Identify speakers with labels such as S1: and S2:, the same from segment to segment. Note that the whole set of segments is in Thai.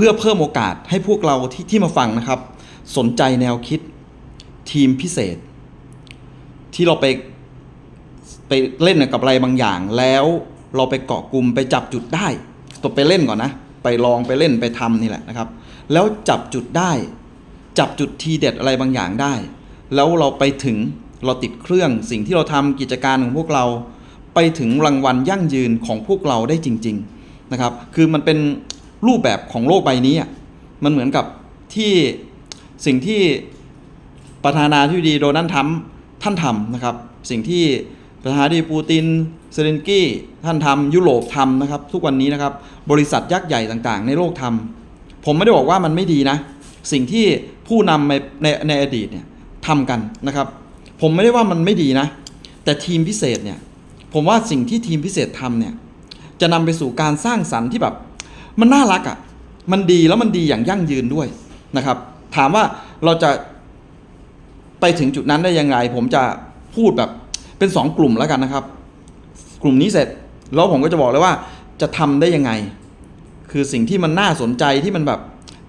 S1: เพื่อเพิ่มโอกาสให้พวกเราที่ที่มาฟังนะครับ สนใจแนวคิดทีมพิเศษ ที่เราไปไปเล่นกับอะไรบางอย่าง แล้วเราไปเกาะกลุ่มไปจับจุดได้ตัวไปเล่นก่อนนะ ไปลองไปเล่นไปทำนี่แหละนะครับ แล้วจับจุดได้ จับจุดทีเด็ดอะไรบางอย่างได้ แล้วเราไปถึงเราติดเครื่องสิ่งที่เราทำกิจการของพวกเรา ไปถึงรางวัลยั่งยืนของพวกเราได้จริง ๆนะครับ คือมันเป็น รูปแบบของโลกใบนี้อะมันเหมือนกับที่สิ่งที่ประธานาธิบดีโดนัลด์ทรัมป์ท่านทำนะครับ สิ่งที่ประธานาธิบดีปูตินเซเลนกี้ท่านทำยุโรปทำนะครับ ทุกวันนี้นะครับบริษัทยักษ์ใหญ่ต่างๆ ในโลกทำผมไม่ได้บอกว่ามันไม่ดีนะ สิ่งที่ผู้นำในในในอดีตเนี่ยทำกันนะครับ ผมไม่ได้ว่ามันไม่ดีนะ แต่ทีมพิเศษเนี่ยผมว่าสิ่งที่ทีมพิเศษทำเนี่ยจะนำไปสู่การสร้างสรรค์ที่แบบ มันน่ารักอะ่ะ มันดีแล้วมันดีอย่างยั่งยืนด้วยนะครับ ถามว่าเราจะไปถึงจุดนั้นได้ยังไง ผมจะพูดแบบเป็นสองกลุ่มแล้วกันนะครับ กลุ่มนี้เสร็จแล้วผมก็จะบอกเลยว่าจะทำได้ยังไง คือสิ่งที่มันน่าสนใจที่มันแบบ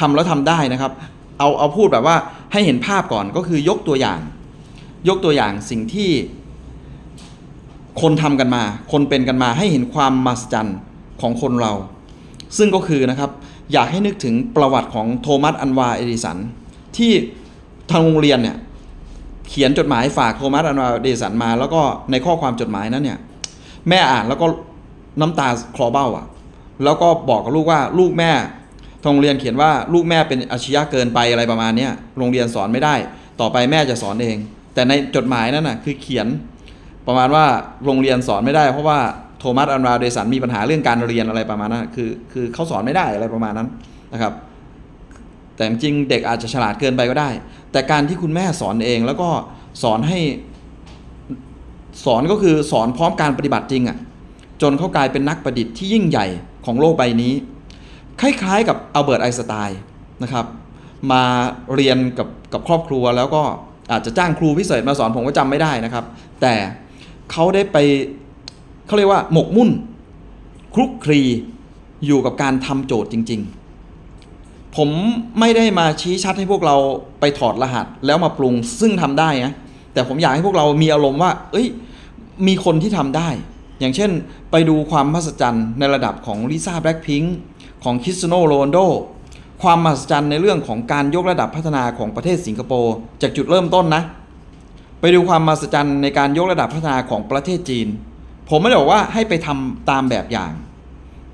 S1: ทำแล้วทำได้นะครับ เอาเอาพูดแบบว่าให้เห็นภาพก่อนก็คือยกตัวอย่าง ยกตัวอย่างสิ่งที่ คนทำกันมา คนเป็นกันมาให้เห็นความมหัศจรรย์ของคนเรา ซึ่งก็คือนะครับอยากให้นึกถึงประวัติของโทมัสอันวาเอดิสัน ที่ทางโรงเรียนเนี่ยเขียนจดหมายฝากโทมัสอันวาเอดิสันมา แล้วก็ในข้อความจดหมายนั้นเนี่ยแม่อ่านแล้วก็น้ำตาคลอเบ้าอะ แล้วก็บอกกับลูกว่าลูกแม่ทางโรงเรียนเขียนว่าลูกแม่เป็นอาชญะเกินไปอะไรประมาณเนี้ยโรงเรียนสอนไม่ได้ ต่อไปแม่จะสอนเอง แต่ในจดหมายนั้นน่ะคือเขียนประมาณว่าโรงเรียนสอนไม่ได้ เพราะว่า ทมัสอันราเดสันมีปัญหาเรื่องการเรียนอะไรประมาณนั้นคือคือเขาสอนไม่ได้อะไรประมาณนั้นนะครับ แต่จริงเด็กอาจจะฉลาดเกินไปก็ได้ แต่การที่คุณแม่สอนเองแล้วก็สอนให้สอนก็คือสอนพร้อมการปฏิบัติจริงอะ่ะจนเขากลายเป็นนักประดิษฐ์ที่ยิ่งใหญ่ของโลกใบนี้ คล้ายๆกับอัลเบิร์ตไอน์สไตน์นะครับ มาเรียนกับกับครอบครัวแล้วก็อาจจะจ้างครูพิเศษมาสอนผมก็จำไม่ได้นะครับ แต่เขาได้ไป เขาเรียกว่าหมกมุ่นคลุกคลีอยู่กับการทำโจทย์จริง ๆ ผมไม่ได้มาชี้ชัดให้พวกเราไปถอดรหัสแล้วมาปรุงซึ่งทำได้นะแต่ผมอยากให้พวกเรามีอารมณ์ว่า เอ้ย มีคนที่ทำได้ อย่างเช่น ไปดูความมหัศจรรย์ในระดับของลิซ่าแบล็คพิงค์ของคริสเตียโนโรนโดความมหัศจรรย์ในเรื่องของการยกระดับพัฒนาของประเทศสิงคโปร์จากจุดเริ่มต้นนะ ไปดูความมหัศจรรย์ในการยกระดับพัฒนาของประเทศจีน ผมไม่ได้บอกว่าให้ไปทำตามแบบอย่าง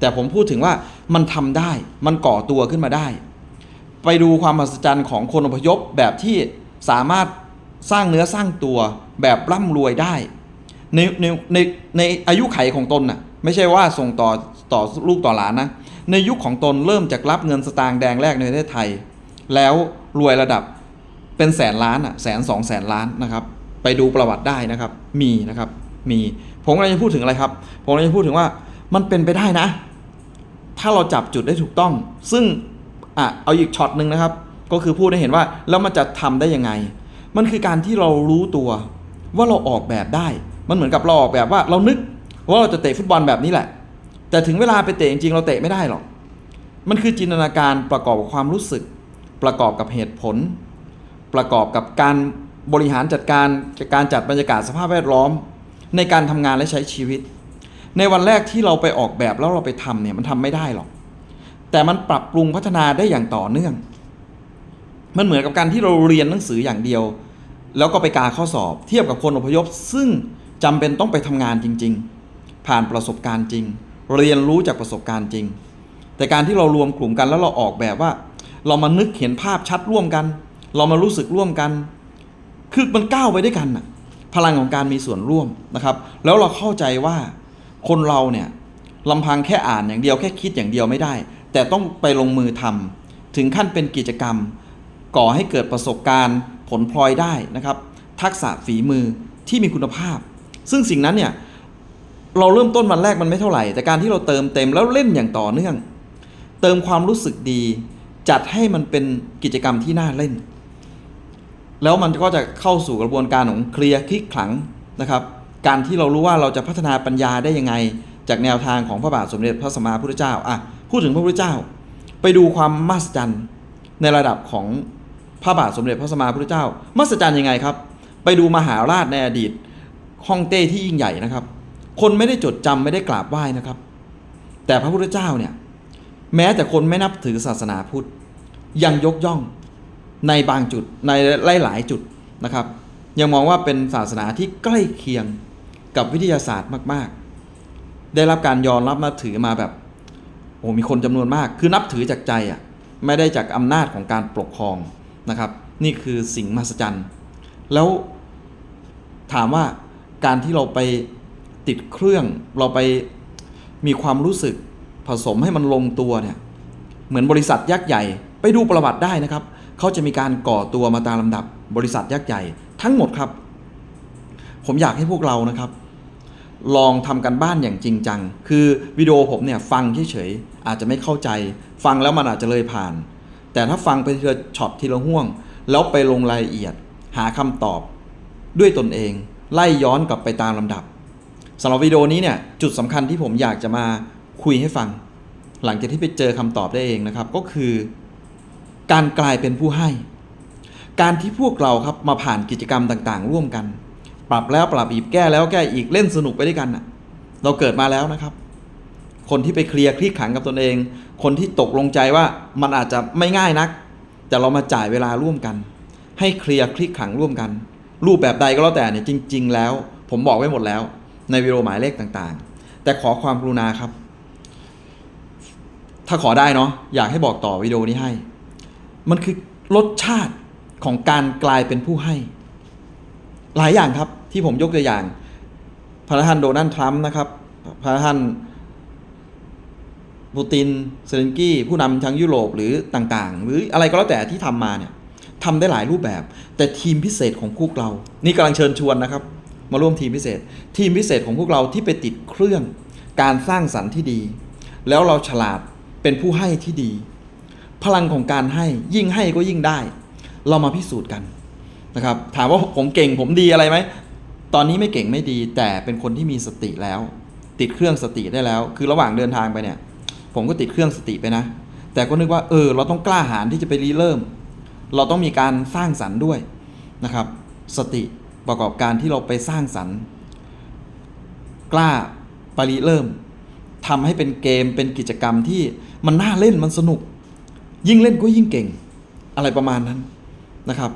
S1: แต่ผมพูดถึงว่ามันทำได้มันก่อตัวขึ้นมาได้ ไปดูความมหัศจรรย์ของคนอพยพแบบที่สามารถสร้างเนื้อสร้างตัวแบบร่ำรวยได้ในในในในอายุไขของตนน่ะไม่ใช่ว่าส่งต่อต่อลูกต่อหลานนะ ในยุคของตนเริ่มจากรับเงินสตางค์แดงแรกในประเทศไทย แล้วรวยระดับเป็นแสนล้านอะแสนสองแสนล้านนะครับ ไปดูประวัติได้นะครับ มีนะครับมี ผมกำลังจะพูดถึงอะไรครับ ผมกำลังจะพูดถึงว่ามันเป็นไปได้นะ ถ้าเราจับจุดได้ถูกต้อง ซึ่งอะเอาอีกช็อตหนึ่งนะครับ ก็คือพูดให้เห็นว่าแล้วมันจะทำได้ยังไง มันคือการที่เรารู้ตัวว่าเราออกแบบได้ มันเหมือนกับเราออกแบบว่าเรานึกว่าเราจะเตะฟุตบอลแบบนี้แหละ แต่ถึงเวลาไปเตะจริงๆเราเตะไม่ได้หรอก มันคือจินตนาการประกอบกับความรู้สึก ประกอบกับเหตุผล ประกอบกับการบริหารจัดการการจัดบรรยากาศสภาพแวดล้อม ในการทำงานและใช้ชีวิต ในวันแรกที่เราไปออกแบบแล้วเราไปทำเนี่ยมันทำไม่ได้หรอก แต่มันปรับปรุงพัฒนาได้อย่างต่อเนื่อง มันเหมือนกับการที่เราเรียนหนังสืออย่างเดียว แล้วก็ไปกาข้อสอบเทียบกับคนอพยพ ซึ่งจำเป็นต้องไปทำงานจริง ๆ ผ่านประสบการณ์จริง เรียนรู้จากประสบการณ์จริง แต่การที่เรารวมกลุ่มกันแล้วเราออกแบบว่า เรามานึกเห็นภาพชัดร่วมกัน เรามารู้สึกร่วมกัน คือมันก้าวไปด้วยกันน่ะ พลังของการมีส่วนร่วมนะครับ แล้วเราเข้าใจว่าคนเราเนี่ยลำพังแค่อ่านอย่างเดียวแค่คิดอย่างเดียวไม่ได้ แต่ต้องไปลงมือทำถึงขั้นเป็นกิจกรรม ก่อให้เกิดประสบการณ์ผลพลอยได้นะครับ ทักษะฝีมือที่มีคุณภาพ ซึ่งสิ่งนั้นเนี่ยเราเริ่มต้นวันแรกมันไม่เท่าไหร่ แต่การที่เราเติมเต็มแล้วเล่นอย่างต่อเนื่อง เติมความรู้สึกดี จัดให้มันเป็นกิจกรรมที่น่าเล่น แล้วมันก็จะเข้าสู่กระบวนการของเคลียร์คลิกขลังนะครับ การที่เรารู้ว่าเราจะพัฒนาปัญญาได้ยังไง จากแนวทางของพระบาทสมเด็จพระสัมมาพุทธเจ้าอะพูดถึงพระพุทธเจ้า ไปดูความมหัศจรรย์ในระดับของพระบาทสมเด็จพระสัมมาพุทธเจ้ามหัศจรรย์ยังไงครับ ไปดูมหาราชในอดีตฮ่องเต้ที่ยิ่งใหญ่นะครับ คนไม่ได้จดจำไม่ได้กราบไหว้นะครับ แต่พระพุทธเจ้าเนี่ยแม้แต่คนไม่นับถือศาสนาพุทธยังยกย่อง ในบางจุดในหลาย ๆ จุดนะครับ ยังมองว่าเป็นศาสนาที่ใกล้เคียงกับวิทยาศาสตร์มาก ๆ ได้รับการยอมรับนับถือมาแบบโอ้มีคนจำนวนมาก คือนับถือจากใจอะไม่ได้จากอำนาจของการปกครองนะครับ นี่คือสิ่งมหัศจรรย์ แล้วถามว่าการที่เราไปติดเครื่องเราไปมีความรู้สึกผสมให้มันลงตัวเนี่ยเหมือนบริษัทยักษ์ใหญ่ ไปดูประวัติได้นะครับ เขาจะมีการก่อตัวมาตามลำดับบริษัทยักษ์ใหญ่ ทั้งหมดครับ ผมอยากให้พวกเรานะครับ ลองทำกันบ้านอย่างจริงจัง คือวิดีโอผมเนี่ยฟังเฉยๆอาจจะไม่เข้าใจ ฟังแล้วมันอาจจะเลยผ่าน แต่ถ้าฟังไปทีละช็อตทีละห่วง แล้วไปลงรายละเอียด หาคำตอบด้วยตนเอง ไล่ย้อนกลับไปตามลำดับสำหรับวิดีโอนี้เนี่ยจุดสำคัญที่ผมอยากจะมาคุยให้ฟัง หลังจากที่ไปเจอคำตอบได้เองนะครับ ก็คือ การกลายเป็นผู้ให้ การที่พวกเราครับมาผ่านกิจกรรมต่างๆ ร่วมกัน ปรับแล้วปรับอีกแก้แล้วแก้อีกเล่นสนุกไปด้วยกันน่ะเราเกิดมาแล้วนะครับ คนที่ไปเคลียร์คลี่ขังกับตนเอง คนที่ตกลงใจว่ามันอาจจะไม่ง่ายนัก แต่เรามาจ่ายเวลาร่วมกัน ให้เคลียร์คลี่ขังร่วมกัน รูปแบบใดก็แล้วแต่เนี่ยจริง ๆ แล้ว ผมบอกไว้หมดแล้ว ในวิดีโอหมายเลขต่างๆ แต่ขอความกรุณาครับ ถ้าขอได้เนาะอยากให้บอกต่อวิดีโอนี้ให้ มันคือรสชาติของการกลายเป็นผู้ให้ หลายอย่างครับที่ผมยกตัวอย่าง พระท่านโดนัลด์ทรัมป์นะครับ พระท่านปูตินเซเลนกี้ ผู้นำทั้งยุโรปหรือต่างๆ หรืออะไรก็แล้วแต่ที่ทำมาเนี่ยทำได้หลายรูปแบบ แต่ทีมพิเศษของพวกเรา นี่กำลังเชิญชวนนะครับ มาร่วมทีมพิเศษ ทีมพิเศษของพวกเราที่ไปติดเครื่อง การสร้างสรรค์ที่ดี แล้วเราฉลาดเป็นผู้ให้ที่ดี พลังของการให้ยิ่งให้ก็ยิ่งได้ เรามาพิสูจน์กันนะครับ ถามว่าผมเก่งผมดีอะไรไหมตอนนี้ไม่เก่งไม่ดี แต่เป็นคนที่มีสติแล้ว ติดเครื่องสติได้แล้ว คือระหว่างเดินทางไปเนี่ย ผมก็ติดเครื่องสติไปนะ แต่ก็นึกว่าเออ เราต้องกล้าหาญที่จะไปรีเริ่ม เราต้องมีการสร้างสรรค์ด้วยนะครับ สติประกอบการที่เราไปสร้างสรรค์ กล้าไปริเริ่มทำให้เป็นเกมเป็นกิจกรรมที่มันน่าเล่นมันสนุก ยิ่งเล่นก็ยิ่งเก่ง อะไรประมาณนั้นนะครับ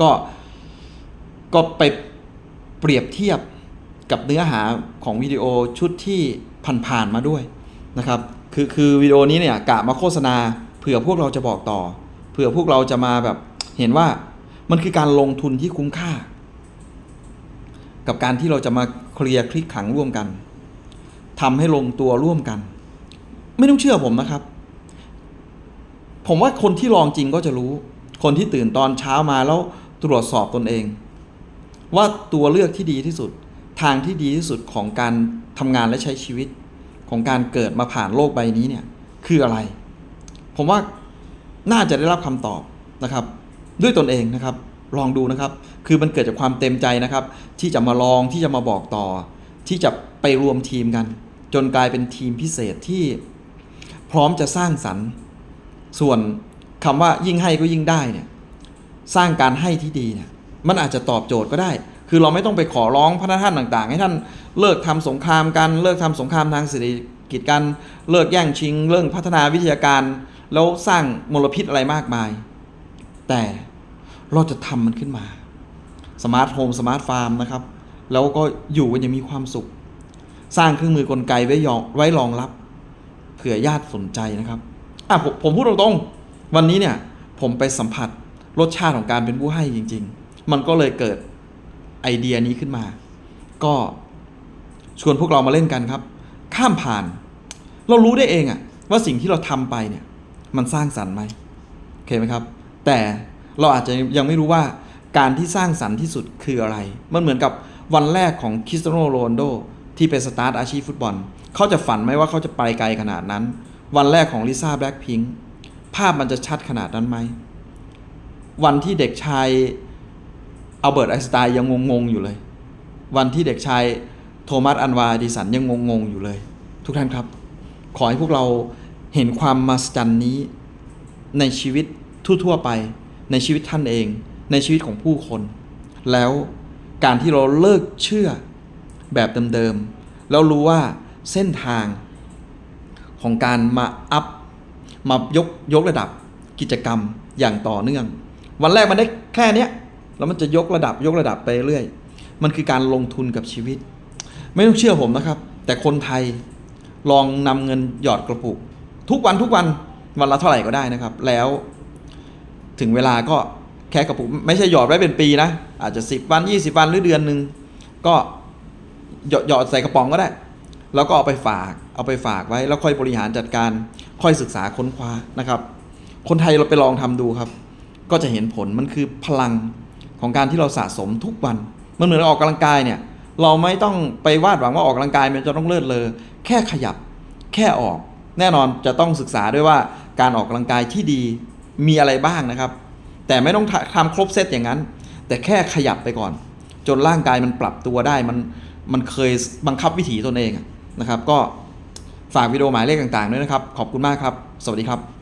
S1: ก็ก็ไปเปรียบเทียบกับเนื้อหาของวิดีโอชุดที่ผ่านๆมาด้วยนะครับคือคือวิดีโอนี้เนี่ยกะมาโฆษณาเผื่อพวกเราจะบอกต่อ เผื่อพวกเราจะมาแบบเห็นว่ามันคือการลงทุนที่คุ้มค่า กับการที่เราจะมาเคลียร์คลิกขังร่วมกันทำให้ลงตัวร่วมกัน ไม่ต้องเชื่อผมนะครับ ผมว่าคนที่ลองจริงก็จะรู้ คนที่ตื่นตอนเช้ามาแล้วตรวจสอบตนเอง ว่าตัวเลือกที่ดีที่สุด ทางที่ดีที่สุดของการทำงานและใช้ชีวิต ของการเกิดมาผ่านโลกใบนี้เนี่ยคืออะไร ผมว่าน่าจะได้รับคำตอบนะครับ ด้วยตนเองนะครับ ลองดูนะครับ คือมันเกิดจากความเต็มใจนะครับ ที่จะมาลองที่จะมาบอกต่อ ที่จะไปรวมทีมกัน จนกลายเป็นทีมพิเศษที่พร้อมจะสร้างสรรค์ ส่วนคำว่ายิ่งให้ก็ยิ่งได้เนี่ยสร้างการให้ที่ดีเนี่ยมันอาจจะตอบโจทย์ก็ได้ คือเราไม่ต้องไปขอร้องพระท่านต่าง ๆ ให้ท่านเลิกทำสงครามกันเลิกทำสงครามทางเศรษฐกิจกันเลิกแย่งชิง เรื่องพัฒนาวิทยาการแล้วสร้างมลพิษอะไรมากมาย แต่เราจะทำมันขึ้นมาสมาร์ทโฮมสมาร์ทฟาร์มนะครับ แล้วก็อยู่กันอย่างมีความสุข สร้างเครื่องมือกลไกไว้ยองไว้รองรับเผื่อญาติสนใจนะครับ อะผมผมพูดตรงๆ วันนี้เนี่ย ผมไปสัมผัสรสชาติของการเป็นผู้ให้จริง ๆ มันก็เลยเกิดไอเดียนี้ขึ้นมา ก็ชวนพวกเรามาเล่นกันครับ ข้ามผ่าน เรารู้ได้เองอะว่าสิ่งที่เราทำไปเนี่ย มันสร้างสรรค์ไหมโอเคไหมครับ แต่เราอาจจะยังไม่รู้ว่าการที่สร้างสรรค์ที่สุดคืออะไร มันเหมือนกับวันแรกของคริสเตียโนโรนโดที่ไปสตาร์ทอาชีพฟุตบอล เขาจะฝันไหมว่าเขาจะไปไกลขนาดนั้น วันแรกของลิซ่าแบล็คพิงค์ภาพมันจะชัดขนาดนั้นไหม วันที่เด็กชายอัลเบิร์ตไอน์สไตน์ยังงงๆอยู่เลย วันที่เด็กชายโทมัสอันวาดิสันยังงงๆอยู่เลย ทุกท่านครับ ขอให้พวกเราเห็นความมหัศจรรย์นี้ ในชีวิตทั่วๆไป ในชีวิตท่านเอง ในชีวิตของผู้คน แล้วการที่เราเลิกเชื่อแบบเดิมๆแล้วรู้ว่าเส้นทาง ของการมาอัพมายกยกระดับกิจกรรมอย่างต่อเนื่อง วันแรกมันได้แค่เนี้ยแล้วมันจะยกระดับยกระดับไปเรื่อย มันคือการลงทุนกับชีวิต ไม่ต้องเชื่อผมนะครับ แต่คนไทยลองนำเงินหยอดกระปุก ทุกวันทุกวันวันละเท่าไหร่ก็ได้นะครับ แล้วถึงเวลาก็แค่กระปุกไม่ใช่หยอดไว้เป็นปีนะ อาจจะ 10 วัน 20 วันหรือเดือนหนึ่งก็หยอดใส่กระป๋องก็ได้ แล้วก็เอาไปฝากเอาไปฝากไว้ แล้วค่อยบริหารจัดการค่อยศึกษาค้นคว้านะครับ คนไทยเราไปลองทำดูครับ ก็จะเห็นผลมันคือพลังของการที่เราสะสมทุกวันมันเหมือนออกกำลังกายเนี่ยเราไม่ต้องไปวาดหวังว่าออกกำลังกายมันจะต้องเลิศเลอแค่ขยับแค่ออก แน่นอนจะต้องศึกษาด้วยว่าการออกกำลังกายที่ดีมีอะไรบ้างนะครับ แต่ไม่ต้องทำครบเซตอย่างนั้น แต่แค่ขยับไปก่อน จนร่างกายมันปรับตัวได้มันมันเคยบังคับวิถีตนเองอ นะครับ ก็ฝากวิดีโอหมายเลขต่างๆด้วยนะครับ ขอบคุณมากครับ สวัสดีครับ